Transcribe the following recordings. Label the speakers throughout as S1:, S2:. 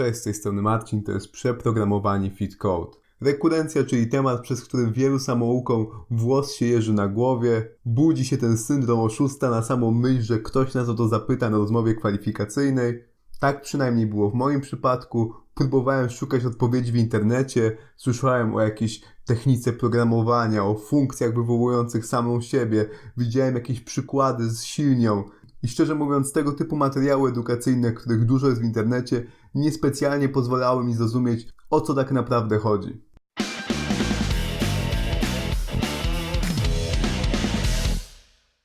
S1: Cześć, z tej strony Marcin, to jest przeprogramowanie Fit Code. Rekurencja, czyli temat, przez który wielu samoukom włos się jeży na głowie, budzi się ten syndrom oszusta na samą myśl, że ktoś nas o to zapyta na rozmowie kwalifikacyjnej. Tak przynajmniej było w moim przypadku. Próbowałem szukać odpowiedzi w internecie, słyszałem o jakiejś technice programowania, o funkcjach wywołujących samą siebie, widziałem jakieś przykłady z silnią. I szczerze mówiąc, tego typu materiały edukacyjne, których dużo jest w internecie, niespecjalnie pozwalały mi zrozumieć, o co tak naprawdę chodzi.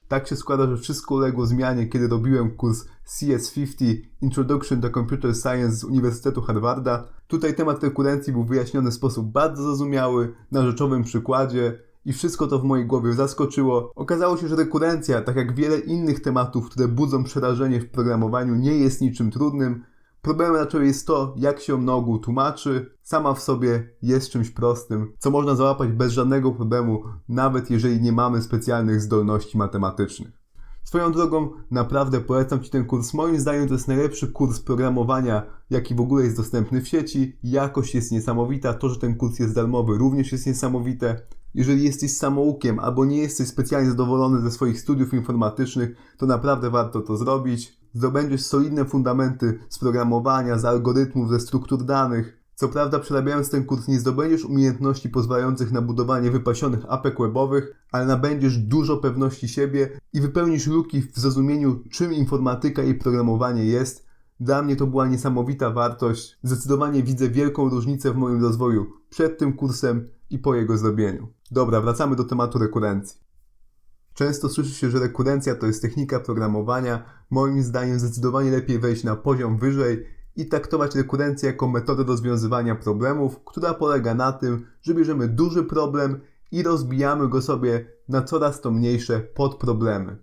S1: Tak się składa, że wszystko uległo zmianie, kiedy robiłem kurs CS50 Introduction to Computer Science z Uniwersytetu Harvarda. Tutaj temat rekurencji był wyjaśniony w sposób bardzo zrozumiały, na rzeczowym przykładzie i wszystko to w mojej głowie zaskoczyło. Okazało się, że rekurencja, tak jak wiele innych tematów, które budzą przerażenie w programowaniu, nie jest niczym trudnym. Problemem raczej jest to, jak się na ogół tłumaczy. Sama w sobie jest czymś prostym, co można załapać bez żadnego problemu, nawet jeżeli nie mamy specjalnych zdolności matematycznych. Swoją drogą, naprawdę polecam Ci ten kurs. Moim zdaniem to jest najlepszy kurs programowania, jaki w ogóle jest dostępny w sieci. Jakość jest niesamowita, to, że ten kurs jest darmowy również jest niesamowite. Jeżeli jesteś samoukiem albo nie jesteś specjalnie zadowolony ze swoich studiów informatycznych, to naprawdę warto to zrobić. Zdobędziesz solidne fundamenty z programowania, z algorytmów, ze struktur danych. Co prawda, przerabiając ten kurs, nie zdobędziesz umiejętności pozwalających na budowanie wypasionych apek webowych, ale nabędziesz dużo pewności siebie i wypełnisz luki w zrozumieniu, czym informatyka i programowanie jest. Dla mnie to była niesamowita wartość. Zdecydowanie widzę wielką różnicę w moim rozwoju przed tym kursem i po jego zrobieniu. Dobra, wracamy do tematu rekurencji. Często słyszy się, że rekurencja to jest technika programowania. Moim zdaniem zdecydowanie lepiej wejść na poziom wyżej i traktować rekurencję jako metodę rozwiązywania problemów, która polega na tym, że bierzemy duży problem i rozbijamy go sobie na coraz to mniejsze podproblemy.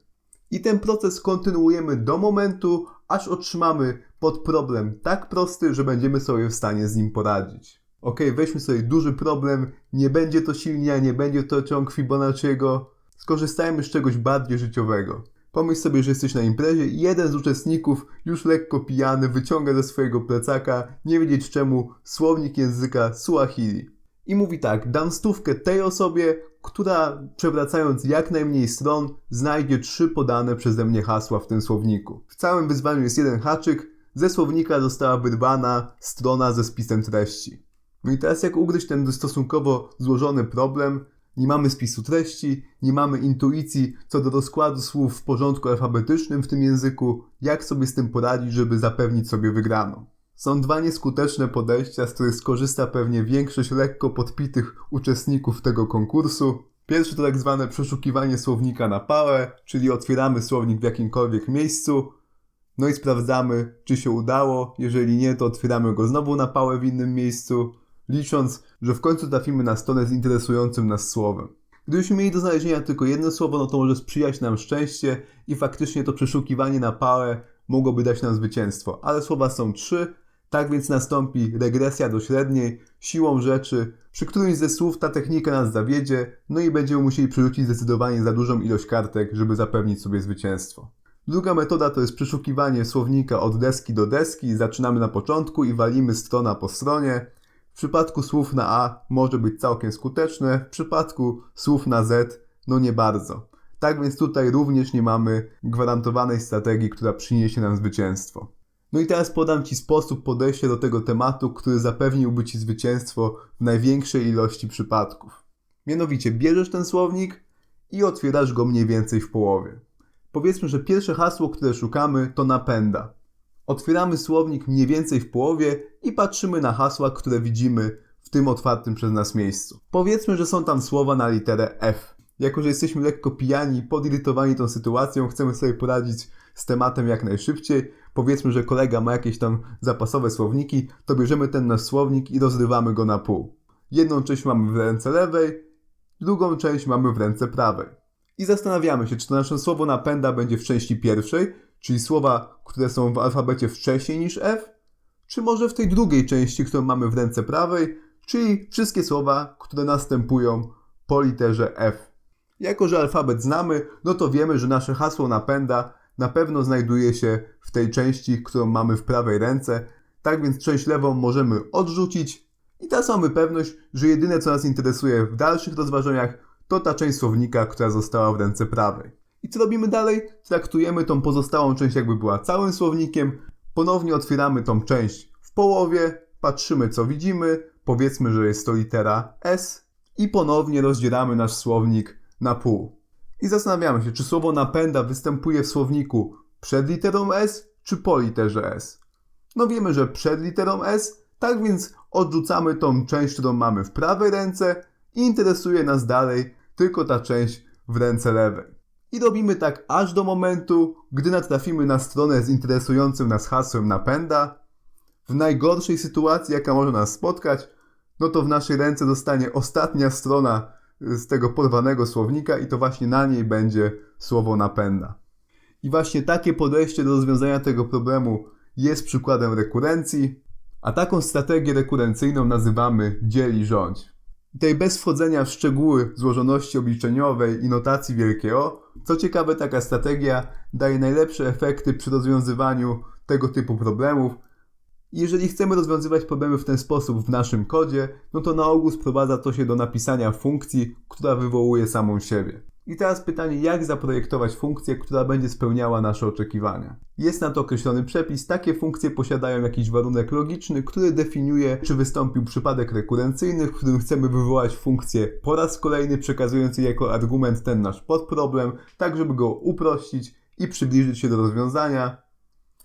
S1: I ten proces kontynuujemy do momentu, aż otrzymamy podproblem tak prosty, że będziemy sobie w stanie z nim poradzić. Ok, weźmy sobie duży problem, nie będzie to silnia, nie będzie to ciąg Fibonacciego, skorzystajmy z czegoś bardziej życiowego. Pomyśl sobie, że jesteś na imprezie i jeden z uczestników, już lekko pijany, wyciąga ze swojego plecaka, nie wiedzieć czemu, słownik języka Suahili. I mówi tak, dam stówkę tej osobie, która przewracając jak najmniej stron, znajdzie trzy podane przeze mnie hasła w tym słowniku. W całym wyzwaniu jest jeden haczyk, ze słownika została wyrwana strona ze spisem treści. No i teraz jak ugryźć ten stosunkowo złożony problem, nie mamy spisu treści, nie mamy intuicji co do rozkładu słów w porządku alfabetycznym w tym języku, jak sobie z tym poradzić, żeby zapewnić sobie wygraną. Są dwa nieskuteczne podejścia, z których skorzysta pewnie większość lekko podpitych uczestników tego konkursu. Pierwsze to tak zwane przeszukiwanie słownika na pałę, czyli otwieramy słownik w jakimkolwiek miejscu, no i sprawdzamy, czy się udało. Jeżeli nie, to otwieramy go znowu na pałę w innym miejscu licząc, że w końcu trafimy na stronę z interesującym nas słowem. Gdybyśmy mieli do znalezienia tylko jedno słowo, no to może sprzyjać nam szczęście i faktycznie to przeszukiwanie na pałę mogłoby dać nam zwycięstwo. Ale słowa są trzy, tak więc nastąpi regresja do średniej, siłą rzeczy, przy którymś ze słów ta technika nas zawiedzie, no i będziemy musieli przerzucić zdecydowanie za dużą ilość kartek, żeby zapewnić sobie zwycięstwo. Druga metoda to jest przeszukiwanie słownika od deski do deski. Zaczynamy na początku i walimy strona po stronie. W przypadku słów na A może być całkiem skuteczne, w przypadku słów na Z no nie bardzo. Tak więc tutaj również nie mamy gwarantowanej strategii, która przyniesie nam zwycięstwo. No i teraz podam Ci sposób podejścia do tego tematu, który zapewniłby Ci zwycięstwo w największej ilości przypadków. Mianowicie bierzesz ten słownik i otwierasz go mniej więcej w połowie. Powiedzmy, że pierwsze hasło, które szukamy to napęda. Otwieramy słownik mniej więcej w połowie i patrzymy na hasła, które widzimy w tym otwartym przez nas miejscu. Powiedzmy, że są tam słowa na literę F. Jako, że jesteśmy lekko pijani i podirytowani tą sytuacją, chcemy sobie poradzić z tematem jak najszybciej. Powiedzmy, że kolega ma jakieś tam zapasowe słowniki, to bierzemy ten nasz słownik i rozrywamy go na pół. Jedną część mamy w ręce lewej, drugą część mamy w ręce prawej. I zastanawiamy się, czy to nasze słowo napęda będzie w części pierwszej, czyli słowa, które są w alfabecie wcześniej niż F, czy może w tej drugiej części, którą mamy w ręce prawej, czyli wszystkie słowa, które następują po literze F. Jako, że alfabet znamy, no to wiemy, że nasze hasło napęda na pewno znajduje się w tej części, którą mamy w prawej ręce. Tak więc część lewą możemy odrzucić i teraz mamy pewność, że jedyne co nas interesuje w dalszych rozważaniach to ta część słownika, która została w ręce prawej. I co robimy dalej? Traktujemy tą pozostałą część jakby była całym słownikiem, ponownie otwieramy tą część w połowie, patrzymy co widzimy, powiedzmy, że jest to litera S i ponownie rozdzielamy nasz słownik na pół. I zastanawiamy się, czy słowo napęda występuje w słowniku przed literą S czy po literze S. No wiemy, że przed literą S, tak więc odrzucamy tą część, którą mamy w prawej ręce i interesuje nas dalej tylko ta część w ręce lewej. I robimy tak aż do momentu, gdy natrafimy na stronę z interesującym nas hasłem napęda. W najgorszej sytuacji, jaka może nas spotkać, no to w naszej ręce zostanie ostatnia strona z tego porwanego słownika i to właśnie na niej będzie słowo napęda. I właśnie takie podejście do rozwiązania tego problemu jest przykładem rekurencji, a taką strategię rekurencyjną nazywamy dzieli rządź. Tutaj bez wchodzenia w szczegóły złożoności obliczeniowej i notacji wielkie O, co ciekawe taka strategia daje najlepsze efekty przy rozwiązywaniu tego typu problemów. Jeżeli chcemy rozwiązywać problemy w ten sposób w naszym kodzie, no to na ogół sprowadza to się do napisania funkcji, która wywołuje samą siebie. I teraz pytanie, jak zaprojektować funkcję, która będzie spełniała nasze oczekiwania. Jest na to określony przepis. Takie funkcje posiadają jakiś warunek logiczny, który definiuje, czy wystąpił przypadek rekurencyjny, w którym chcemy wywołać funkcję po raz kolejny, przekazując jej jako argument ten nasz podproblem, tak żeby go uprościć i przybliżyć się do rozwiązania.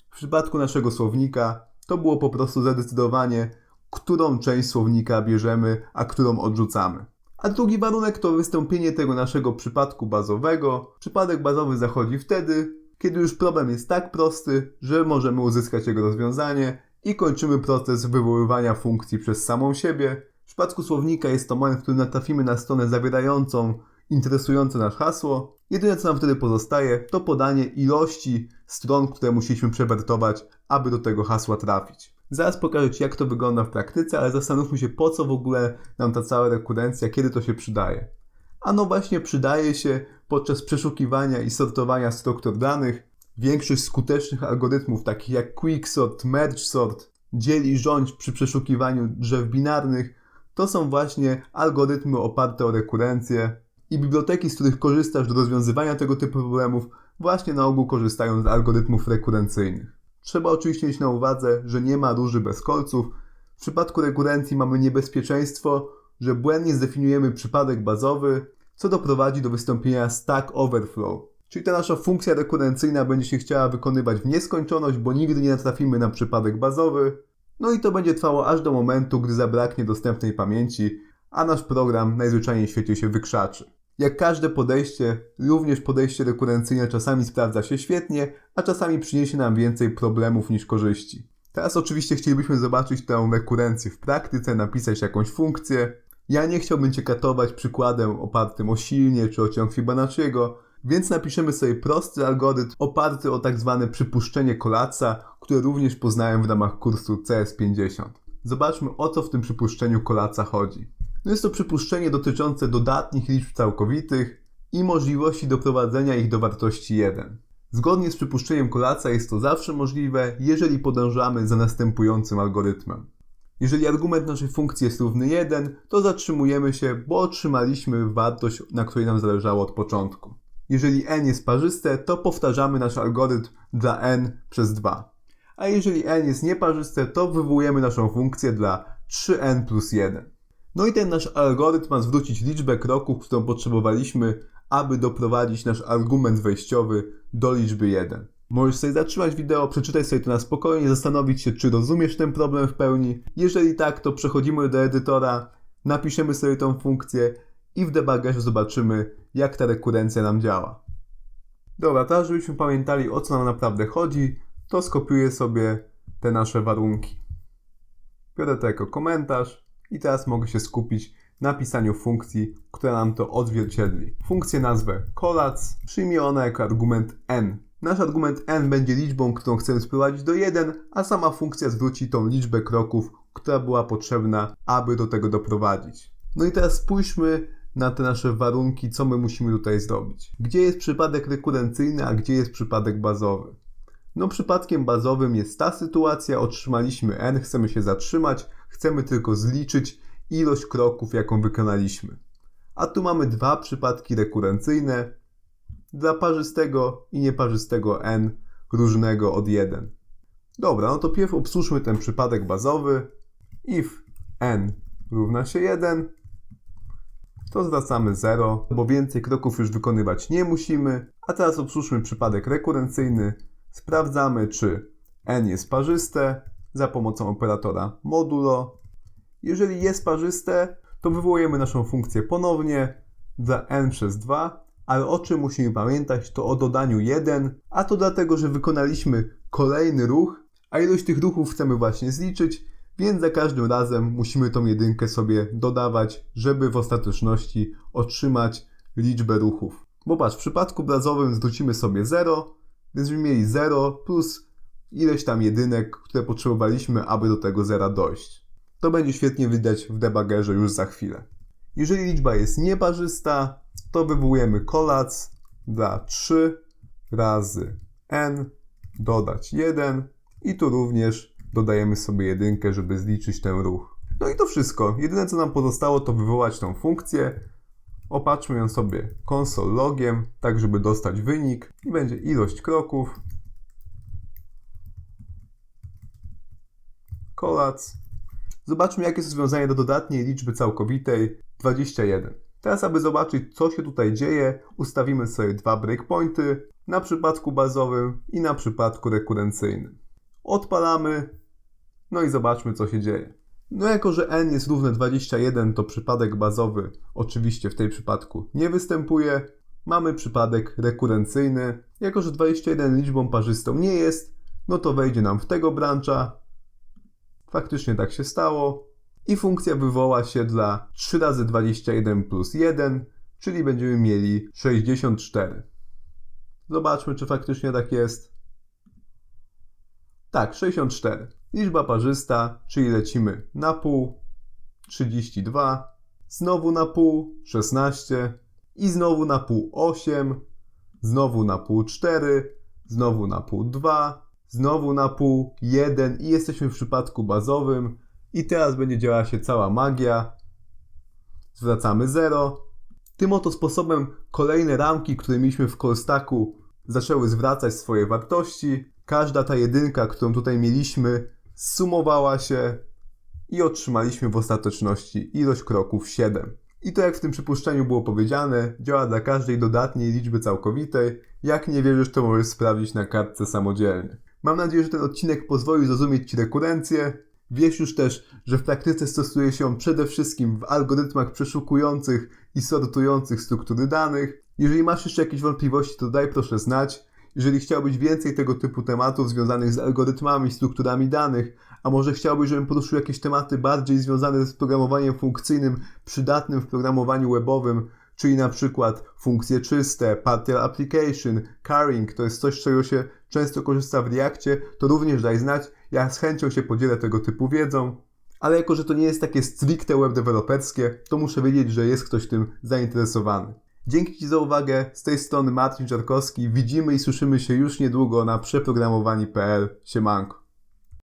S1: W przypadku naszego słownika to było po prostu zadecydowanie, którą część słownika bierzemy, a którą odrzucamy. A drugi warunek to wystąpienie tego naszego przypadku bazowego. Przypadek bazowy zachodzi wtedy, kiedy już problem jest tak prosty, że możemy uzyskać jego rozwiązanie i kończymy proces wywoływania funkcji przez samą siebie. W przypadku słownika jest to moment, w którym natrafimy na stronę zawierającą interesujące nas hasło. Jedyne co nam wtedy pozostaje to podanie ilości stron, które musieliśmy przewertować, aby do tego hasła trafić. Zaraz pokażę Ci, jak to wygląda w praktyce, ale zastanówmy się, po co w ogóle nam ta cała rekurencja, kiedy to się przydaje. Ano właśnie przydaje się podczas przeszukiwania i sortowania struktur danych. Większość skutecznych algorytmów, takich jak quicksort, merge sort, dzieli rządź przy przeszukiwaniu drzew binarnych, to są właśnie algorytmy oparte o rekurencję i biblioteki, z których korzystasz do rozwiązywania tego typu problemów, właśnie na ogół korzystają z algorytmów rekurencyjnych. Trzeba oczywiście mieć na uwadze, że nie ma róży bez kolców. W przypadku rekurencji mamy niebezpieczeństwo, że błędnie zdefiniujemy przypadek bazowy, co doprowadzi do wystąpienia stack overflow. Czyli ta nasza funkcja rekurencyjna będzie się chciała wykonywać w nieskończoność, bo nigdy nie natrafimy na przypadek bazowy. No i to będzie trwało aż do momentu, gdy zabraknie dostępnej pamięci, a nasz program najzwyczajniej w świecie się wykrzaczy. Jak każde podejście, również podejście rekurencyjne czasami sprawdza się świetnie, a czasami przyniesie nam więcej problemów niż korzyści. Teraz oczywiście chcielibyśmy zobaczyć tę rekurencję w praktyce, napisać jakąś funkcję. Ja nie chciałbym Cię katować przykładem opartym o silnie czy o ciąg Fibonacciego, więc napiszemy sobie prosty algorytm oparty o tak zwane przypuszczenie Kolaca, które również poznałem w ramach kursu CS50. Zobaczmy o co w tym przypuszczeniu Kolaca chodzi. No jest to przypuszczenie dotyczące dodatnich liczb całkowitych i możliwości doprowadzenia ich do wartości 1. Zgodnie z przypuszczeniem Kolaca jest to zawsze możliwe, jeżeli podążamy za następującym algorytmem. Jeżeli argument naszej funkcji jest równy 1, to zatrzymujemy się, bo otrzymaliśmy wartość, na której nam zależało od początku. Jeżeli n jest parzyste, to powtarzamy nasz algorytm dla n przez 2. A jeżeli n jest nieparzyste, to wywołujemy naszą funkcję dla 3n plus 1. No i ten nasz algorytm ma zwrócić liczbę kroków, którą potrzebowaliśmy, aby doprowadzić nasz argument wejściowy do liczby 1. Możesz sobie zatrzymać wideo, przeczytać sobie to na spokojnie, zastanowić się, czy rozumiesz ten problem w pełni. Jeżeli tak, to przechodzimy do edytora, napiszemy sobie tą funkcję i w debugerze zobaczymy, jak ta rekurencja nam działa. Dobra, teraz żebyśmy pamiętali, o co nam naprawdę chodzi, to skopiuję sobie te nasze warunki. Biorę to jako komentarz i teraz mogę się skupić na pisaniu funkcji, która nam to odzwierciedli. Funkcję nazwę kolac, przyjmie ona jako argument n. Nasz argument n będzie liczbą, którą chcemy sprowadzić do 1, a sama funkcja zwróci tą liczbę kroków, która była potrzebna, aby do tego doprowadzić. No i teraz spójrzmy na te nasze warunki, co my musimy tutaj zrobić. Gdzie jest przypadek rekurencyjny, a gdzie jest przypadek bazowy? No przypadkiem bazowym jest ta sytuacja, otrzymaliśmy n, chcemy się zatrzymać, chcemy tylko zliczyć ilość kroków, jaką wykonaliśmy. A tu mamy dwa przypadki rekurencyjne dla parzystego i nieparzystego n różnego od 1. Dobra, no to pierw obsłużmy ten przypadek bazowy. If n równa się 1, to zwracamy 0, bo więcej kroków już wykonywać nie musimy. A teraz obsłużmy przypadek rekurencyjny. Sprawdzamy, czy n jest parzyste za pomocą operatora modulo. Jeżeli jest parzyste, to wywołujemy naszą funkcję ponownie dla n przez 2, ale o czym musimy pamiętać, to o dodaniu 1, a to dlatego, że wykonaliśmy kolejny ruch, a ilość tych ruchów chcemy właśnie zliczyć, więc za każdym razem musimy tą jedynkę sobie dodawać, żeby w ostateczności otrzymać liczbę ruchów. Bo patrz, w przypadku bazowym zwrócimy sobie 0, więc mieli 0 plus ileś tam jedynek, które potrzebowaliśmy, aby do tego zera dojść. To będzie świetnie widać w debuggerze już za chwilę. Jeżeli liczba jest nieparzysta, to wywołujemy kolac dla 3 razy n, dodać 1 i tu również dodajemy sobie jedynkę, żeby zliczyć ten ruch. No i to wszystko. Jedyne co nam pozostało to wywołać tą funkcję. Opatrzmy ją sobie console logiem, tak żeby dostać wynik i będzie ilość kroków. Kolac. Zobaczmy jakie jest rozwiązanie do dodatniej liczby całkowitej 21. Teraz aby zobaczyć co się tutaj dzieje, ustawimy sobie dwa breakpointy na przypadku bazowym i na przypadku rekurencyjnym. Odpalamy, no i zobaczmy co się dzieje. No jako, że n jest równe 21, to przypadek bazowy oczywiście w tej przypadku nie występuje. Mamy przypadek rekurencyjny. Jako, że 21 liczbą parzystą nie jest, no to wejdzie nam w tego brancha. Faktycznie tak się stało. I funkcja wywoła się dla 3 razy 21 plus 1, czyli będziemy mieli 64. Zobaczmy, czy faktycznie tak jest. Tak, 64. Liczba parzysta, czyli lecimy na pół, 32, znowu na pół, 16 i znowu na pół 8, znowu na pół 4, znowu na pół 2, znowu na pół 1 i jesteśmy w przypadku bazowym i teraz będzie działa się cała magia. Zwracamy 0. Tym oto sposobem kolejne ramki, które mieliśmy w Callstacku zaczęły zwracać swoje wartości. Każda ta jedynka, którą tutaj mieliśmy, sumowała się i otrzymaliśmy w ostateczności ilość kroków 7. I to jak w tym przypuszczeniu było powiedziane, działa dla każdej dodatniej liczby całkowitej. Jak nie wierzysz, to możesz sprawdzić na kartce samodzielnie. Mam nadzieję, że ten odcinek pozwolił zrozumieć Ci rekurencję. Wiesz już też, że w praktyce stosuje się ją przede wszystkim w algorytmach przeszukujących i sortujących struktury danych. Jeżeli masz jeszcze jakieś wątpliwości, to daj proszę znać. Jeżeli chciałbyś więcej tego typu tematów związanych z algorytmami, strukturami danych, a może chciałbyś, żebym poruszył jakieś tematy bardziej związane z programowaniem funkcyjnym, przydatnym w programowaniu webowym, czyli na przykład funkcje czyste, partial application, carrying, to jest coś, czego się często korzysta w Reakcie, to również daj znać. Ja z chęcią się podzielę tego typu wiedzą. Ale jako, że to nie jest takie stricte web deweloperskie, to muszę wiedzieć, że jest ktoś tym zainteresowany. Dzięki Ci za uwagę. Z tej strony Marcin Czarkowski. Widzimy i słyszymy się już niedługo na przeprogramowani.pl. Siemanko.